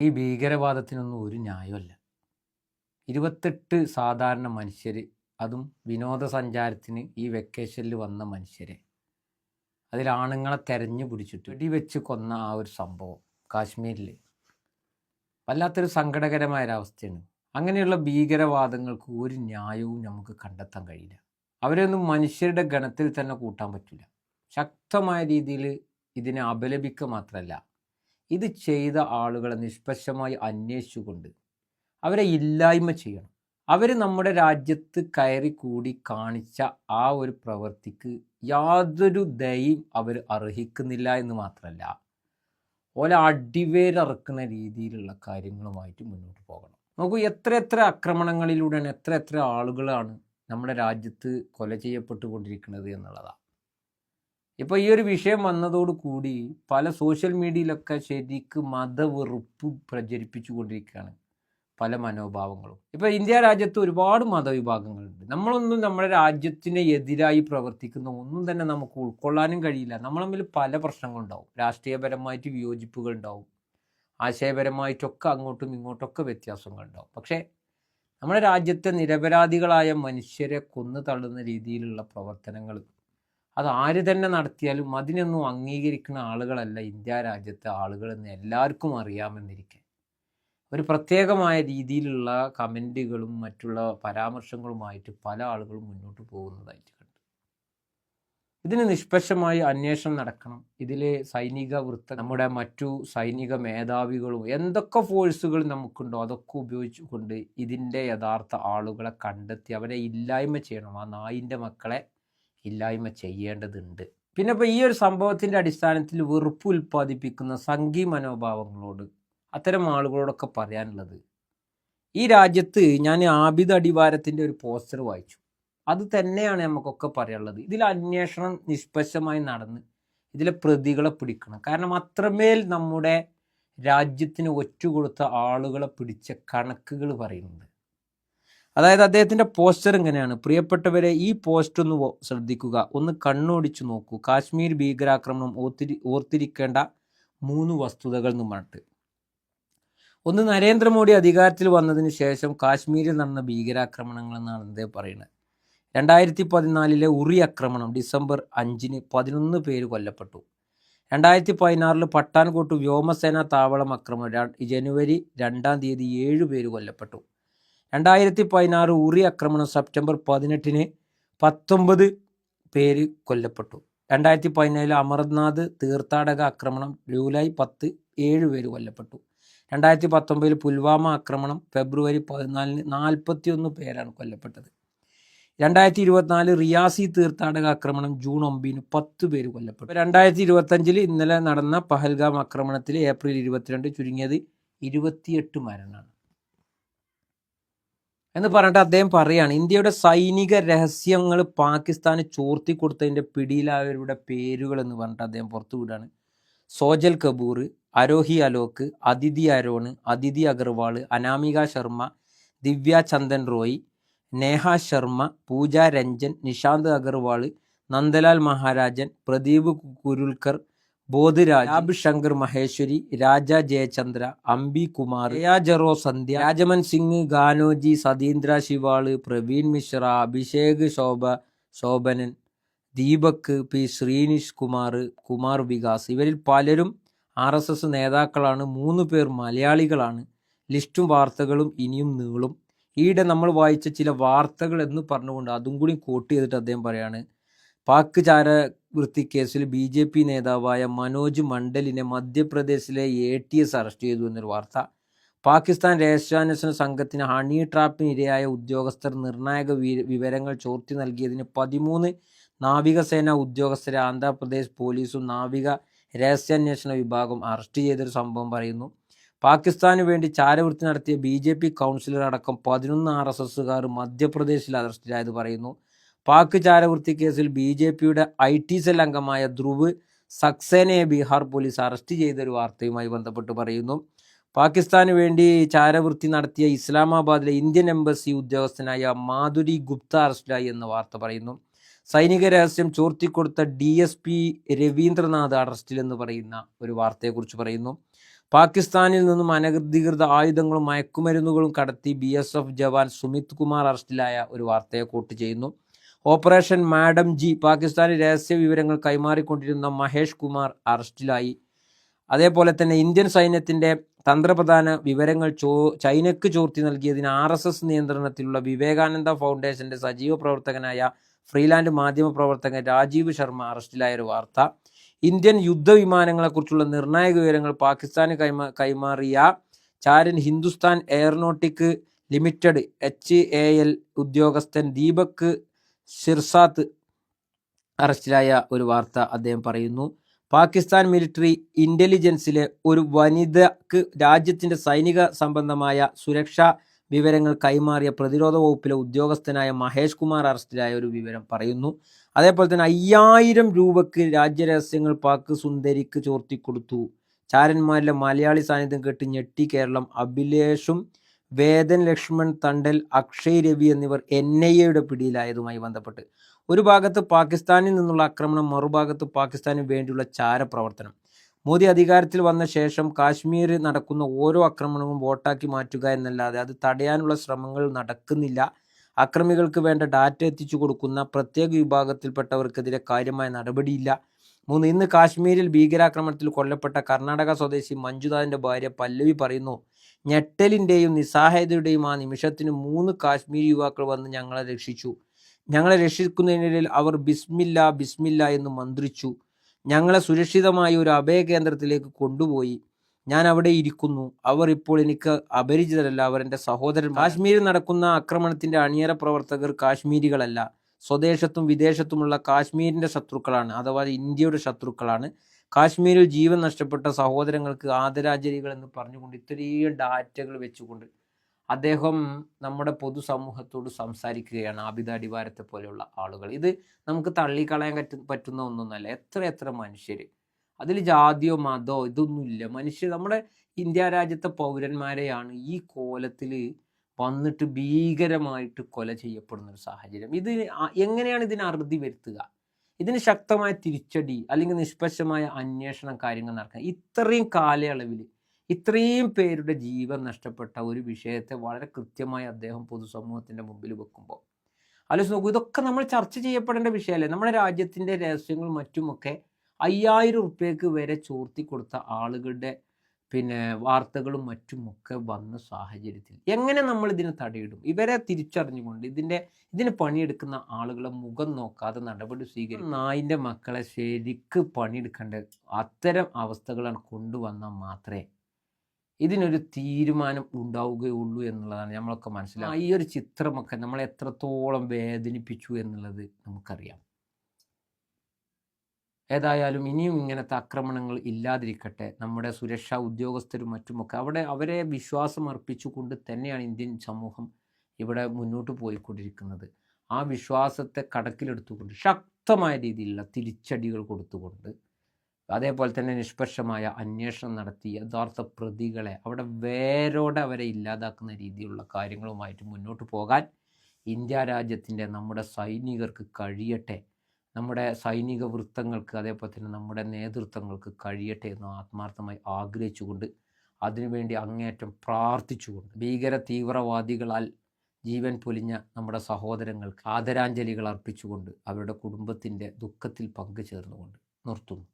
ഈ ഭീകരവാദത്തിനൊന്നും ഒരു ന്യായമല്ല. ഇരുപത്തെട്ട് സാധാരണ മനുഷ്യർ അതും വിനോദസഞ്ചാരത്തിന് ഈ വെക്കേഷനിൽ വന്ന മനുഷ്യരെ അതിൽ ആണുങ്ങളെ തെരഞ്ഞു പിടിച്ചിട്ട് വെടിവെച്ച് കൊന്ന ആ ഒരു സംഭവം കാശ്മീരിൽ വല്ലാത്തൊരു സങ്കടകരമായ ഒരവസ്ഥയാണ് അങ്ങനെയുള്ള ഭീകരവാദങ്ങൾക്ക് ഒരു ന്യായവും നമുക്ക് കണ്ടെത്താൻ കഴിയില്ല. അവരെയൊന്നും മനുഷ്യരുടെ ഗണത്തിൽ തന്നെ കൂട്ടാൻ പറ്റില്ല ശക്തമായ രീതിയിൽ ഇതിനെ അപലപിക്കുക മാത്രമല്ല ഇത് ചെയ്ത ആളുകളെ നിഷ്പക്ഷമായി അന്വേഷിച്ചുകൊണ്ട് അവരെ ഇല്ലായ്മ ചെയ്യണം. അവർ നമ്മുടെ രാജ്യത്ത് കയറി കൂടി കാണിച്ച ആ ഒരു പ്രവൃത്തിക്ക് യാതൊരു ദയയും അവർ അർഹിക്കുന്നില്ല എന്ന് മാത്രമല്ല ഓലെ അടിവേരറക്കുന്ന രീതിയിലുള്ള കാര്യങ്ങളുമായിട്ട് മുന്നോട്ട് പോകണം. നോക്കൂ എത്ര എത്ര ആക്രമണങ്ങളിലൂടെയാണ് എത്ര എത്ര ആളുകളാണ് നമ്മുടെ രാജ്യത്ത് കൊല ചെയ്യപ്പെട്ടുകൊണ്ടിരിക്കുന്നത് എന്നുള്ളതാണ് ഇപ്പോൾ ഈ ഒരു വിഷയം വന്നതോടുകൂടി പല സോഷ്യൽ മീഡിയയിലൊക്കെ ശരിക്ക് മതവെറുപ്പ് പ്രചരിപ്പിച്ചു കൊണ്ടിരിക്കുകയാണ് പല മനോഭാവങ്ങളും. ഇപ്പോൾ ഇന്ത്യ രാജ്യത്ത് ഒരുപാട് മതവിഭാഗങ്ങളുണ്ട്. നമ്മളൊന്നും നമ്മുടെ രാജ്യത്തിന് എതിരായി പ്രവർത്തിക്കുന്ന ഒന്നും തന്നെ നമുക്ക് ഉൾക്കൊള്ളാനും കഴിയില്ല. നമ്മൾ തമ്മിൽ പല പ്രശ്നങ്ങളുണ്ടാവും രാഷ്ട്രീയപരമായിട്ട് വിയോജിപ്പുകൾ ഉണ്ടാവും. ആശയപരമായിട്ടൊക്കെ അങ്ങോട്ടും ഇങ്ങോട്ടൊക്കെ വ്യത്യാസങ്ങളുണ്ടാവും പക്ഷേ നമ്മുടെ രാജ്യത്തെ നിരപരാധികളായ മനുഷ്യരെ കൊന്നു തള്ളുന്ന രീതിയിലുള്ള പ്രവർത്തനങ്ങൾ അത് ആര് തന്നെ നടത്തിയാലും അതിനൊന്നും അംഗീകരിക്കുന്ന ആളുകളല്ല ഇന്ത്യ രാജ്യത്തെ ആളുകളെന്ന് എല്ലാവർക്കും അറിയാമെന്നിരിക്കെ. ഒരു പ്രത്യേകമായ രീതിയിലുള്ള കമന്റുകളും മറ്റുള്ള പരാമർശങ്ങളുമായിട്ട് പല ആളുകളും മുന്നോട്ട് പോകുന്നതായിട്ട് കണ്ടു. ഇതിന് നിഷ്പക്ഷമായി അന്വേഷണം നടക്കണം. ഇതിലെ സൈനിക വൃത്ത നമ്മുടെ മറ്റു സൈനിക മേധാവികളും എന്തൊക്കെ ഫോഴ്സുകൾ നമുക്കുണ്ടോ അതൊക്കെ ഉപയോഗിച്ചുകൊണ്ട് ഇതിന്റെ യഥാർത്ഥ ആളുകളെ കണ്ടെത്തി അവരെ ഇല്ലായ്മ ചെയ്യണം. ആ നായിന്റെ മക്കളെ ഇല്ലായ്മ ചെയ്യേണ്ടതുണ്ട്. പിന്നെ ഇപ്പോൾ ഈ ഒരു സംഭവത്തിന്റെ അടിസ്ഥാനത്തിൽ വെറുപ്പ് ഉൽപ്പാദിപ്പിക്കുന്ന സംഘീ മനോഭാവങ്ങളോട് അത്തരം ആളുകളോടൊക്കെ പറയാനുള്ളത്. ഈ രാജ്യത്ത് ഞാൻ ആബിദ് അടിവാരത്തിന്റെ ഒരു പോസ്റ്റർ വായിച്ചു. അത് തന്നെയാണ് നമുക്കൊക്കെ പറയാനുള്ളത്. ഇതിൽ അന്വേഷണം നിഷ്പക്ഷമായി നടന്ന് ഇതിലെ പ്രതികളെ പിടിക്കണം. കാരണം അത്രമേൽ നമ്മുടെ രാജ്യത്തിന് ഒറ്റുകൊടുത്ത ആളുകളെ പിടിച്ച കണക്കുകൾ പറയുന്നുണ്ട് അതായത് അദ്ദേഹത്തിന്റെ പോസ്റ്റർ ഇങ്ങനെയാണ് പ്രിയപ്പെട്ടവരെ ഈ പോസ്റ്റ് ഒന്ന് ശ്രദ്ധിക്കുക. ഒന്ന് കണ്ണോടിച്ചു നോക്കൂ. കാശ്മീർ ഭീകരാക്രമണം ഓർത്തിരി ഓർത്തിരിക്കേണ്ട മൂന്ന് വസ്തുതകൾ എന്ന് പറഞ്ഞിട്ട്. ഒന്ന് നരേന്ദ്രമോദി അധികാരത്തിൽ വന്നതിന് ശേഷം കാശ്മീരിൽ നടന്ന ഭീകരാക്രമണങ്ങൾ എന്നാണ് അദ്ദേഹം പറയുന്നത്. രണ്ടായിരത്തി പതിനാലിലെ ഉറി ആക്രമണം ഡിസംബർ അഞ്ചിന് പതിനൊന്ന് പേര് കൊല്ലപ്പെട്ടു. രണ്ടായിരത്തി പതിനാറിൽ പട്ടാൻകോട്ട് വ്യോമസേന താവളം ആക്രമണം ജനുവരി രണ്ടാം തീയതി ഏഴ് പേര് കൊല്ലപ്പെട്ടു. രണ്ടായിരത്തി പതിനാറ് ഉറി ആക്രമണം സെപ്റ്റംബർ പതിനെട്ടിന് പത്തൊമ്പത് പേര് കൊല്ലപ്പെട്ടു. രണ്ടായിരത്തി പതിനേഴിൽ അമർനാഥ് തീർത്ഥാടക ആക്രമണം ജൂലൈ പത്ത് ഏഴ് പേര് കൊല്ലപ്പെട്ടു. രണ്ടായിരത്തി പത്തൊമ്പതിൽ പുൽവാമ ആക്രമണം ഫെബ്രുവരി പതിനാലിന് നാൽപ്പത്തിയൊന്ന് പേരാണ് കൊല്ലപ്പെട്ടത്. രണ്ടായിരത്തി ഇരുപത്തിനാല് റിയാസി തീർത്ഥാടക ആക്രമണം ജൂൺ ഒമ്പതിന് പത്ത് പേര് കൊല്ലപ്പെട്ടു. രണ്ടായിരത്തി ഇരുപത്തഞ്ചിൽ ഇന്നലെ നടന്ന പഹൽഗാം ആക്രമണത്തിൽ ഏപ്രിൽ ഇരുപത്തിരണ്ട് ചുരുങ്ങിയത് ഇരുപത്തിയെട്ട് മരണമാണ്. എന്ന് പറഞ്ഞിട്ട് അദ്ദേഹം പറയാണ് ഇന്ത്യയുടെ സൈനിക രഹസ്യങ്ങൾ പാകിസ്ഥാന് ചോർത്തി കൊടുത്തതിന്റെ പിടിയിലായവരുടെ പേരുകൾ എന്ന് പറഞ്ഞിട്ട് അദ്ദേഹം പുറത്തു വിടുകയാണ്. സോജൽ കപൂർ അരോഹി അലോക് അതിഥി അരോണ് അതിഥി അഗർവാൾ അനാമിക ശർമ്മ ദിവ്യ ചന്ദൻ റോയ് നേഹ ശർമ്മ പൂജ രഞ്ജൻ നിഷാന്ത് അഗർവാൾ നന്ദലാൽ മഹാരാജൻ പ്രദീപ് കുരുൽക്കർ ബോധരാജ് ലാബ് ശങ്കർ മഹേശ്വരി രാജ ജയചന്ദ്ര അംബി കുമാർ ജറോ സന്ധ്യ രാജമൻ സിംഗ് ഗാനോജി സതീന്ദ്ര ശിവാൾ പ്രവീൺ മിശ്ര അഭിഷേക് ശോഭ ശോഭനൻ ദീപക് പി ശ്രീനിഷ് കുമാർ കുമാർ വികാസ്. ഇവരിൽ പലരും ആർ എസ് എസ് നേതാക്കളാണ്. മൂന്ന് പേർ മലയാളികളാണ്. ലിസ്റ്റും വാർത്തകളും ഇനിയും നീളും. ഈയിടെ നമ്മൾ വായിച്ച ചില വാർത്തകൾ എന്ന് പറഞ്ഞുകൊണ്ട് അതും കൂടി കോട്ട് ചെയ്തിട്ട് അദ്ദേഹം പറയാണ്. പാക് ചാര വൃത്തി കേസിൽ ബി ജെ പി നേതാവായ മനോജ് മണ്ഡലിനെ മധ്യപ്രദേശിലെ എ ടി എസ് അറസ്റ്റ് ചെയ്തു എന്നൊരു വാർത്ത. പാകിസ്ഥാൻ രഹസ്യാന്വേഷണ സംഘത്തിന് ഹണി ട്രാപ്പിന് ഇരയായ ഉദ്യോഗസ്ഥർ നിർണായക വിവരങ്ങൾ ചോർത്തി നൽകിയതിന് പതിമൂന്ന് നാവികസേന ഉദ്യോഗസ്ഥരെ ആന്ധ്രാപ്രദേശ് പോലീസും നാവിക രഹസ്യാന്വേഷണ വിഭാഗം അറസ്റ്റ് ചെയ്തൊരു സംഭവം പറയുന്നു. പാകിസ്ഥാനു വേണ്ടി ചാരവൃത്തി നടത്തിയ ബി ജെ പി കൗൺസിലർ അടക്കം പതിനൊന്ന് ആർ എസ് എസുകാർ മധ്യപ്രദേശിൽ അറസ്റ്റിലായത് പറയുന്നു. പാക് ചാരവൃത്തി കേസിൽ ബി ജെ പിയുടെ ഐ ടി സെൽ അംഗമായ ധ്രുവ് സക്സേനയെ ബീഹാർ പോലീസ് അറസ്റ്റ് ചെയ്തൊരു വാർത്തയുമായി ബന്ധപ്പെട്ട് പറയുന്നു. പാകിസ്ഥാന് വേണ്ടി ചാരവൃത്തി നടത്തിയ ഇസ്ലാമാബാദിലെ ഇന്ത്യൻ എംബസി ഉദ്യോഗസ്ഥനായ മാധുരി ഗുപ്ത അറസ്റ്റിലായി എന്ന വാർത്ത പറയുന്നു. സൈനിക രഹസ്യം ചോർത്തിക്കൊടുത്ത ഡി എസ് പി രവീന്ദ്രനാഥ് അറസ്റ്റിലെന്ന് പറയുന്ന ഒരു വാർത്തയെക്കുറിച്ച് പറയുന്നു. പാകിസ്ഥാനിൽ നിന്നും അനധികൃത ആയുധങ്ങളും മയക്കുമരുന്നുകളും കടത്തി B S F jawan Sumit Kumar അറസ്റ്റിലായ ഒരു വാർത്തയെ കൂട്ട് ചെയ്യുന്നു. Operation madam G. പാകിസ്ഥാനി രഹസ്യ വിവരങ്ങൾ കൈമാറിക്കൊണ്ടിരുന്ന മഹേഷ് കുമാർ അറസ്റ്റിലായി. അതേപോലെ തന്നെ ഇന്ത്യൻ സൈന്യത്തിന്റെ തന്ത്രപ്രധാന വിവരങ്ങൾ ചോ ചൈനയ്ക്ക് ചോർത്തി നൽകിയതിന് ആർ എസ് എസ് നിയന്ത്രണത്തിലുള്ള വിവേകാനന്ദ ഫൗണ്ടേഷന്റെ സജീവ പ്രവർത്തകനായ ഫ്രീലാൻഡ് മാധ്യമ പ്രവർത്തകൻ രാജീവ് ശർമ്മ അറസ്റ്റിലായ ഒരു വാർത്ത. ഇന്ത്യൻ യുദ്ധവിമാനങ്ങളെക്കുറിച്ചുള്ള നിർണായക വിവരങ്ങൾ പാകിസ്ഥാന് കൈമാ കൈമാറിയ ചാരൻ Hindustan aeronautic limited H A L ഉദ്യോഗസ്ഥൻ ദീപക് ഷിർസാത്ത് അറസ്റ്റിലായ ഒരു വാർത്ത അദ്ദേഹം പറയുന്നു. പാകിസ്ഥാൻ മിലിറ്ററി ഇന്റലിജൻസിലെ ഒരു വനിതക്ക് രാജ്യത്തിന്റെ സൈനിക സംബന്ധമായ സുരക്ഷാ വിവരങ്ങൾ കൈമാറിയ പ്രതിരോധ വകുപ്പിലെ ഉദ്യോഗസ്ഥനായ മഹേഷ് കുമാർ അറസ്റ്റിലായ ഒരു വിവരം പറയുന്നു. അതേപോലെ തന്നെ അയ്യായിരം രൂപക്ക് രാജ്യരഹസ്യങ്ങൾ പാക് സുന്ദരിക്ക് ചോർത്തിക്കൊടുത്തു. ചാരന്മാരിലെ മലയാളി സാന്നിധ്യം കേട്ട് ഞെട്ടി കേരളം. അഭിലേഷും വേദൻ ലക്ഷ്മൺ തണ്ടൽ അക്ഷയ് രവി എന്നിവർ എൻ ഐ എയുടെ പിടിയിലായതുമായി ബന്ധപ്പെട്ട്. ഒരു ഭാഗത്ത് പാകിസ്ഥാനിൽ നിന്നുള്ള ആക്രമണം മറുഭാഗത്ത് പാകിസ്ഥാന് വേണ്ടിയുള്ള ചാരപ്രവർത്തനം. മോദി അധികാരത്തിൽ വന്ന ശേഷം കാശ്മീരിൽ നടക്കുന്ന ഓരോ ആക്രമണവും വോട്ടാക്കി മാറ്റുക എന്നല്ലാതെ അത് തടയാനുള്ള ശ്രമങ്ങൾ നടക്കുന്നില്ല. അക്രമികൾക്ക് വേണ്ട ഡാറ്റ എത്തിച്ചു കൊടുക്കുന്ന പ്രത്യേക വിഭാഗത്തിൽപ്പെട്ടവർക്കെതിരെ കാര്യമായ നടപടിയില്ല. മൂന്ന് ഇന്ന് കാശ്മീരിൽ ഭീകരാക്രമണത്തിൽ കൊല്ലപ്പെട്ട കർണാടക സ്വദേശി മഞ്ജുനാഥിന്റെ ഭാര്യ പല്ലവി പറയുന്നു ഞെട്ടലിന്റെയും നിസ്സഹായതയുടെയും ആ നിമിഷത്തിന് മൂന്ന് കാശ്മീരി യുവാക്കൾ വന്ന് ഞങ്ങളെ രക്ഷിച്ചു. ഞങ്ങളെ രക്ഷിക്കുന്നതിനിടയിൽ അവർ ബിസ്മില്ല ബിസ്മില്ല എന്ന് മന്ത്രിച്ചു. ഞങ്ങളെ സുരക്ഷിതമായ ഒരു അഭയകേന്ദ്രത്തിലേക്ക് കൊണ്ടുപോയി. ഞാൻ അവിടെ ഇരിക്കുന്നു. അവർ ഇപ്പോൾ എനിക്ക് അപരിചിതരല്ല അവർ എന്റെ സഹോദരൻ. കാശ്മീരിൽ നടക്കുന്ന ആക്രമണത്തിന്റെ അണിയറ പ്രവർത്തകർ കാശ്മീരികളല്ല. സ്വദേശത്തും വിദേശത്തുമുള്ള കാശ്മീരിന്റെ ശത്രുക്കളാണ് അഥവാ ഇന്ത്യയുടെ ശത്രുക്കളാണ്. കാശ്മീരിൽ ജീവൻ നഷ്ടപ്പെട്ട സഹോദരങ്ങൾക്ക് ആദരാഞ്ജലികൾ എന്ന് പറഞ്ഞുകൊണ്ട് ഇത്രയും ഡാറ്റകൾ വെച്ചുകൊണ്ട് അദ്ദേഹം നമ്മുടെ പൊതുസമൂഹത്തോട് സംസാരിക്കുകയാണ് ആബിദ പോലെയുള്ള ആളുകൾ. ഇത് നമുക്ക് തള്ളിക്കളയാൻ പറ്റുന്ന പറ്റുന്ന ഒന്നൊന്നല്ല. എത്ര എത്ര മനുഷ്യർ അതിൽ ജാതിയോ മതമോ ഇതൊന്നുമില്ല. മനുഷ്യർ നമ്മുടെ ഇന്ത്യ രാജ്യത്തെ പൗരന്മാരെയാണ് ഈ കോലത്തിൽ വന്നിട്ട് ഭീകരമായിട്ട് കൊല ചെയ്യപ്പെടുന്ന ഒരു സാഹചര്യം ഇത് എങ്ങനെയാണ് ഇതിന് അറുതി വരുത്തുക? ഇതിന് ശക്തമായ തിരിച്ചടി അല്ലെങ്കിൽ നിഷ്പക്ഷമായ അന്വേഷണം കാര്യങ്ങൾ നടക്കുക ഇത്രയും കാലയളവിൽ ഇത്രയും പേരുടെ ജീവൻ നഷ്ടപ്പെട്ട ഒരു വിഷയത്തെ വളരെ കൃത്യമായി അദ്ദേഹം പൊതുസമൂഹത്തിന്റെ മുമ്പിൽ വെക്കുമ്പോൾ ആലോചിച്ച് നോക്കൂ ഇതൊക്കെ നമ്മൾ ചർച്ച ചെയ്യപ്പെടേണ്ട വിഷയമല്ലേ നമ്മുടെ രാജ്യത്തിന്റെ രഹസ്യങ്ങളും മറ്റുമൊക്കെ അയ്യായിരം ഉറുപ്പ്യക്ക് വരെ ചോർത്തി കൊടുത്ത ആളുകളുടെ പിന്നെ വാർത്തകളും മറ്റും ഒക്കെ വന്ന സാഹചര്യത്തിൽ എങ്ങനെ നമ്മൾ ഇതിനെ തടയിടും? ഇവരെ തിരിച്ചറിഞ്ഞുകൊണ്ട് ഇതിന്റെ ഇതിന് പണിയെടുക്കുന്ന ആളുകളെ മുഖം നോക്കാതെ നടപടി സ്വീകരിക്കും. നായിന്റെ മക്കളെ ശരിക്ക് പണിയെടുക്കേണ്ട അത്തരം അവസ്ഥകളാണ് കൊണ്ടുവന്നാൽ മാത്രമേ ഇതിനൊരു തീരുമാനം ഉണ്ടാവുകയുള്ളൂ എന്നുള്ളതാണ് നമ്മളൊക്കെ മനസ്സിലാക്കുക ഈ ഒരു ചിത്രമൊക്കെ നമ്മളെ എത്രത്തോളം വേദനിപ്പിച്ചു എന്നുള്ളത് നമുക്കറിയാം. ഏതായാലും ഇനിയും ഇങ്ങനത്തെ ആക്രമണങ്ങൾ ഇല്ലാതിരിക്കട്ടെ. നമ്മുടെ സുരക്ഷാ ഉദ്യോഗസ്ഥരും മറ്റുമൊക്കെ അവിടെ അവരെ വിശ്വാസം അർപ്പിച്ചുകൊണ്ട് തന്നെയാണ് ഇന്ത്യൻ സമൂഹം ഇവിടെ മുന്നോട്ട് പോയിക്കൊണ്ടിരിക്കുന്നത്. ആ വിശ്വാസത്തെ കടക്കിലെടുത്തുകൊണ്ട് ശക്തമായ രീതിയിലുള്ള തിരിച്ചടികൾ കൊടുത്തുകൊണ്ട് അതേപോലെ തന്നെ നിഷ്പക്ഷമായ അന്വേഷണം നടത്തി യഥാർത്ഥ പ്രതികളെ അവിടെ വേരോടെ അവരെ ഇല്ലാതാക്കുന്ന രീതിയിലുള്ള കാര്യങ്ങളുമായിട്ട് മുന്നോട്ട് പോകാൻ ഇന്ത്യ രാജ്യത്തിന്റെ നമ്മുടെ സൈനികർക്ക് കഴിയട്ടെ നമ്മുടെ സൈനിക വൃത്തങ്ങൾക്ക് അതേപോലെ തന്നെ നമ്മുടെ നേതൃത്വങ്ങൾക്ക് കഴിയട്ടെ എന്ന് ആത്മാർത്ഥമായി ആഗ്രഹിച്ചുകൊണ്ട് അതിനുവേണ്ടി അങ്ങേയറ്റം പ്രാർത്ഥിച്ചുകൊണ്ട് ഭീകര തീവ്രവാദികളാൽ ജീവൻ പൊലിഞ്ഞ നമ്മുടെ സഹോദരങ്ങൾക്ക് ആദരാഞ്ജലികൾ അർപ്പിച്ചുകൊണ്ട് അവരുടെ കുടുംബത്തിന്റെ ദുഃഖത്തിൽ പങ്കുചേർന്നുകൊണ്ട് നിർത്തുന്നു.